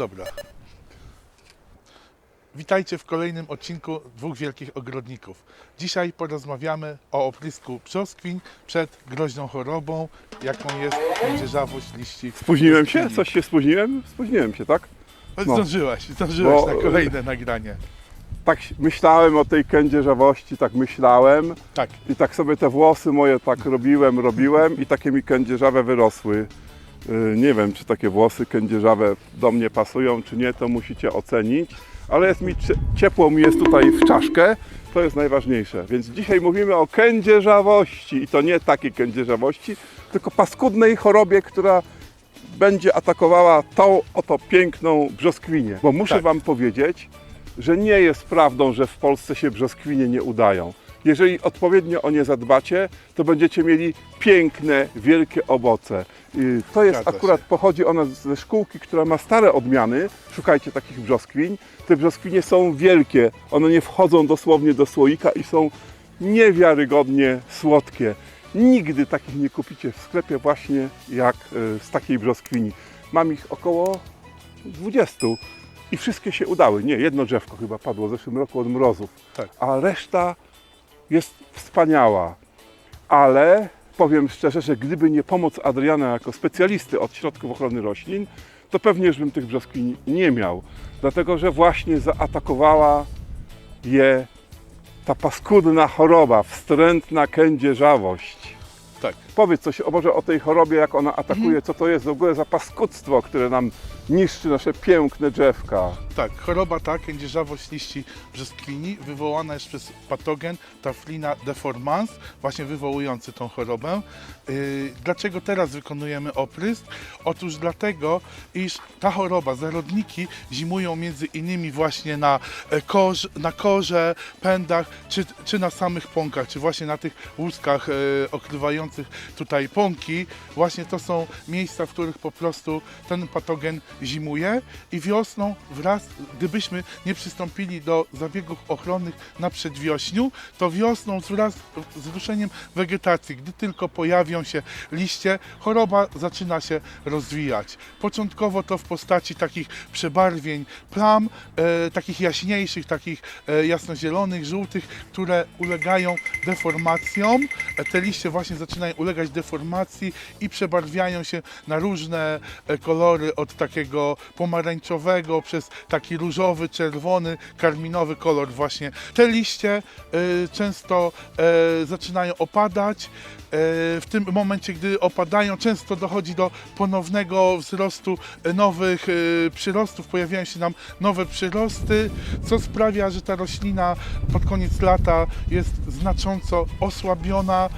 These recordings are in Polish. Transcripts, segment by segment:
Dobra. Witajcie w kolejnym odcinku Dwóch Wielkich Ogrodników. Dzisiaj porozmawiamy o oprysku brzoskwiń przed groźną chorobą, jaką jest kędzierzawość liści. Spóźniłem się? Coś się spóźniłem? Spóźniłem się, tak? no. Zdążyłeś, zdążyłeś Bo- na kolejne nagranie. Tak myślałem o tej kędzierzawości, tak myślałem Tak, i tak sobie te włosy moje tak robiłem, robiłem i takie mi kędzierzawe wyrosły. Yy, Nie wiem, czy takie włosy kędzierzawe do mnie pasują, czy nie, to musicie ocenić. Ale jest mi cie- ciepło mi jest tutaj w czaszkę, to jest najważniejsze. Więc dzisiaj mówimy o kędzierzawości i to nie takiej kędzierzawości, tylko paskudnej chorobie, która będzie atakowała tą oto piękną brzoskwinię. Bo muszę Tak. Wam powiedzieć, że nie jest prawdą, że w Polsce się brzoskwinie nie udają. Jeżeli odpowiednio o nie zadbacie, to będziecie mieli piękne, wielkie owoce. To jest Zgadza akurat, się. pochodzi ona ze szkółki, która ma stare odmiany. Szukajcie takich brzoskwiń. Te brzoskwinie są wielkie. One nie wchodzą dosłownie do słoika i są niewiarygodnie słodkie. Nigdy takich nie kupicie w sklepie właśnie jak e, z takiej brzoskwini. Mam ich około 20 i wszystkie się udały. Nie, jedno drzewko chyba padło w zeszłym roku od mrozów, tak. a reszta jest wspaniała. Ale powiem szczerze, że gdyby nie pomoc Adriana jako specjalisty od środków ochrony roślin, to pewnie już bym tych brzoskwiń nie miał. Dlatego, że właśnie zaatakowała je ta paskudna choroba, wstrętna kędzierzawość. Tak. Powiedz coś o może o tej chorobie, jak ona atakuje, co to jest w ogóle za paskudztwo, które nam niszczy nasze piękne drzewka. Tak, choroba ta, kędzierzawość liści brzoskwini, wywołana jest przez patogen Taflina deformans, właśnie wywołujący tą chorobę. Yy, dlaczego teraz wykonujemy oprysk? Otóż dlatego, iż ta choroba, zarodniki zimują między innymi właśnie na, e, korz, na korze, pędach, czy, czy na samych pąkach, czy właśnie na tych łuskach e, okrywających tutaj pąki. Właśnie to są miejsca, w których po prostu ten patogen zimuje i wiosną wraz, gdybyśmy nie przystąpili do zabiegów ochronnych na przedwiośniu, to wiosną wraz z ruszeniem wegetacji, gdy tylko pojawią się liście, choroba zaczyna się rozwijać. Początkowo to w postaci takich przebarwień plam, e, takich jaśniejszych, takich e, jasnozielonych, żółtych, które ulegają deformacjom. E, Te liście właśnie zaczynają ulegać deformacji i przebarwiają się na różne e, kolory od takiego pomarańczowego przez taki różowy, czerwony, karminowy kolor właśnie. Te liście e, często e, zaczynają opadać. W tym momencie, gdy opadają, często dochodzi do ponownego wzrostu nowych przyrostów, pojawiają się nam nowe przyrosty, co sprawia, że ta roślina pod koniec lata jest znacząco osłabiona.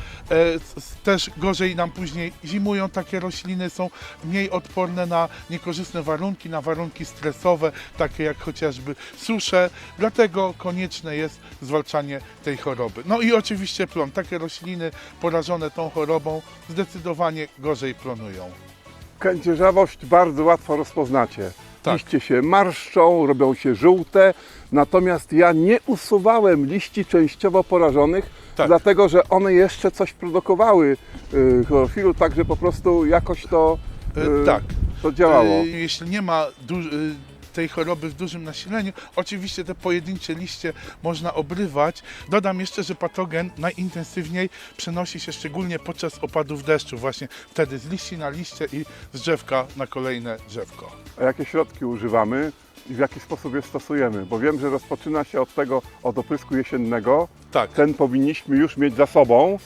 S- Też gorzej nam później zimują takie rośliny, są mniej odporne na niekorzystne warunki, na warunki stresowe, takie jak chociażby susze. Dlatego konieczne jest zwalczanie tej choroby. No i oczywiście plon. Takie rośliny porażone tą chorobą zdecydowanie gorzej plonują. Kędzierzawość bardzo łatwo rozpoznacie. Tak. Liście się marszczą, robią się żółte, natomiast ja nie usuwałem liści częściowo porażonych, Tak. dlatego że one jeszcze coś produkowały y, chlorofilu, także po prostu jakoś to, E, y, tak. to działało. Y, Jeśli nie ma y, tej choroby w dużym nasileniu, oczywiście te pojedyncze liście można obrywać. Dodam jeszcze, że patogen najintensywniej przenosi się szczególnie podczas opadów deszczu, właśnie wtedy z liści na liście i z drzewka na kolejne drzewko. A jakie środki używamy i w jaki sposób je stosujemy? Bo wiem, że rozpoczyna się od tego, od oprysku jesiennego. Tak, Ten powinniśmy już mieć za sobą.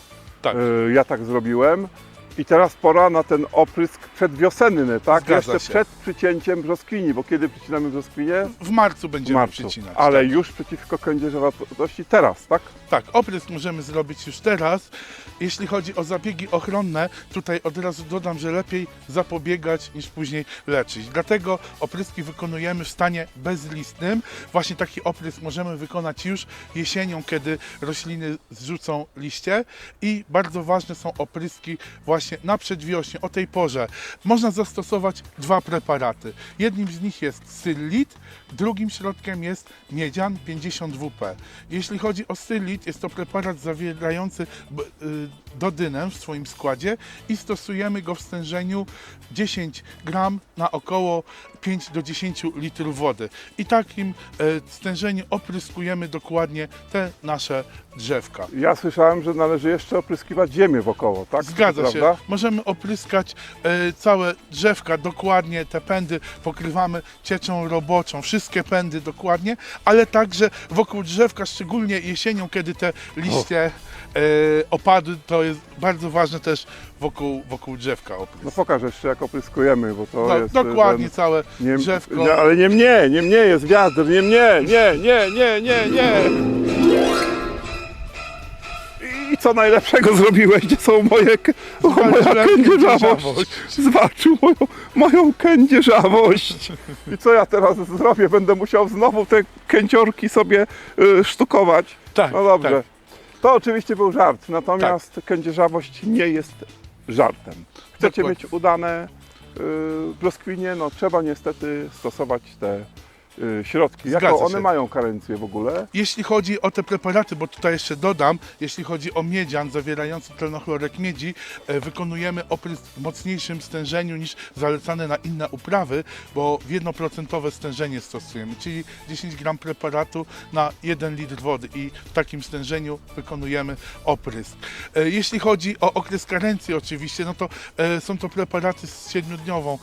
tak. Y, Ja tak zrobiłem. I teraz pora na ten oprysk przedwiosenny, tak? Zgadza Jeszcze się. przed przycięciem brzoskwini, bo kiedy przycinamy brzoskwinię? W marcu W będziemy marcu. przycinać. Ale tak. już przeciwko kędzierzawości teraz, tak? Tak, oprysk możemy zrobić już teraz. Jeśli chodzi o zabiegi ochronne, tutaj od razu dodam, że lepiej zapobiegać niż później leczyć. Dlatego opryski wykonujemy w stanie bezlistnym. Właśnie taki oprysk możemy wykonać już jesienią, kiedy rośliny zrzucą liście. I bardzo ważne są opryski właśnie właśnie na przedwiośnie, o tej porze, można zastosować dwa preparaty. Jednym z nich jest Syllit, drugim środkiem jest miedzian 50WP. Jeśli chodzi o Syllit, jest to preparat zawierający y, dodynę w swoim składzie i stosujemy go w stężeniu 10 gram na około 5 do 10 litrów wody. I takim e, stężeniu opryskujemy dokładnie te nasze drzewka. Ja słyszałem, że należy jeszcze opryskiwać ziemię wokoło, tak? Zgadza się. Możemy opryskać e, całe drzewka dokładnie, te pędy pokrywamy cieczą roboczą, wszystkie pędy dokładnie, ale także wokół drzewka, szczególnie jesienią, kiedy te liście e, opadły, to jest bardzo ważne też wokół, wokół drzewka. No pokaż jeszcze jak opryskujemy, bo to No, jest... dokładnie e, całe ten- nie, drzewko. nie, ale nie mnie, nie mnie jest wiatr, nie mnie, nie, nie, nie, nie, nie. I co najlepszego zrobiłeś? Gdzie są moje, o, moja kędzierzawość? Zwalczył moją, moją kędzierzawość. I co ja teraz zrobię? Będę musiał znowu te kęciorki sobie y, sztukować. Tak, No dobrze. tak. To oczywiście był żart, natomiast kędzierzawość nie jest żartem. Chcecie Dokładnie. mieć udane y, brzoskwinie, no trzeba niestety stosować te y, środki. Zgadza Jaką one się. mają karencję w ogóle? Jeśli chodzi o te preparaty, bo tutaj jeszcze dodam, jeśli chodzi o miedzian zawierający tlenochlorek miedzi, e, wykonujemy oprysk w mocniejszym stężeniu niż zalecane na inne uprawy, bo w jednoprocentowe stężenie stosujemy, czyli 10 gram preparatu na 1 litr wody i w takim stężeniu wykonujemy oprysk. E, Jeśli chodzi o okres karencji oczywiście, no to e, są to preparaty z 7-dniową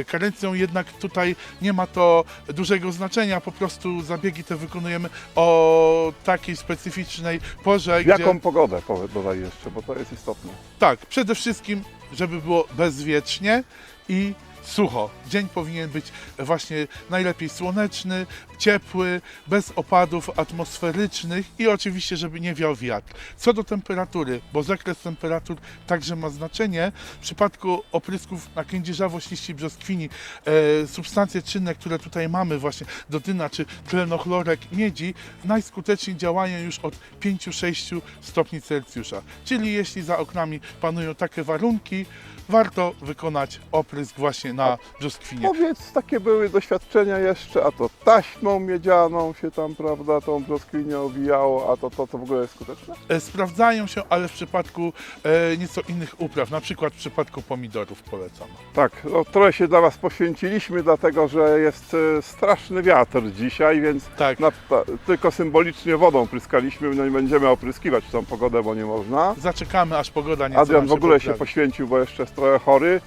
e, karencją, jednak tutaj nie ma to dużego znaczenia, po prostu zabiegi te wykonujemy o takiej specyficznej porze, jaką gdzie pogodę dodaj jeszcze, bo to jest istotne. tak, przede wszystkim, żeby było bezwiecznie i sucho. Dzień powinien być właśnie najlepiej słoneczny, ciepły, bez opadów atmosferycznych i oczywiście, żeby nie wiał wiatr. Co do temperatury, bo zakres temperatur także ma znaczenie, w przypadku oprysków na kędzierzawość liści brzoskwini e, substancje czynne, które tutaj mamy właśnie dotyna czy tlenochlorek miedzi, najskuteczniej działają już od 5-6 stopni Celsjusza. Czyli jeśli za oknami panują takie warunki, warto wykonać oprysk właśnie na brzoskwinie. Powiedz, takie były doświadczenia jeszcze, a to taśmą miedzianą się tam, prawda, tą brzoskwinię owijało, a to, to, to w ogóle jest skuteczne? E, Sprawdzają się, ale w przypadku e, nieco innych upraw, na przykład w przypadku pomidorów polecam. Tak, no, trochę się dla Was poświęciliśmy, dlatego że jest e, straszny wiatr dzisiaj, więc Tak, na, ta, tylko symbolicznie wodą pryskaliśmy, no nie będziemy opryskiwać w tą pogodę, bo nie można. zaczekamy aż pogoda nieco Adrian nam w ogóle się poprawi. poświęcił, bo jeszcze jest trochę chory.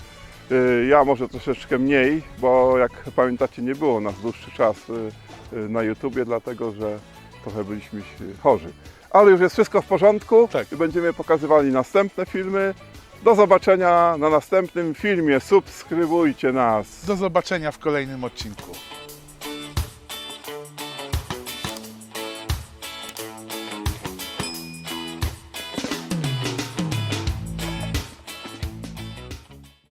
Y, Ja może troszeczkę mniej, bo jak pamiętacie nie było nas dłuższy czas y, y, na YouTubie, dlatego że trochę byliśmy chorzy. Ale już jest wszystko w porządku Tak. będziemy pokazywali następne filmy. Do zobaczenia na następnym filmie. Subskrybujcie nas. Do zobaczenia w kolejnym odcinku.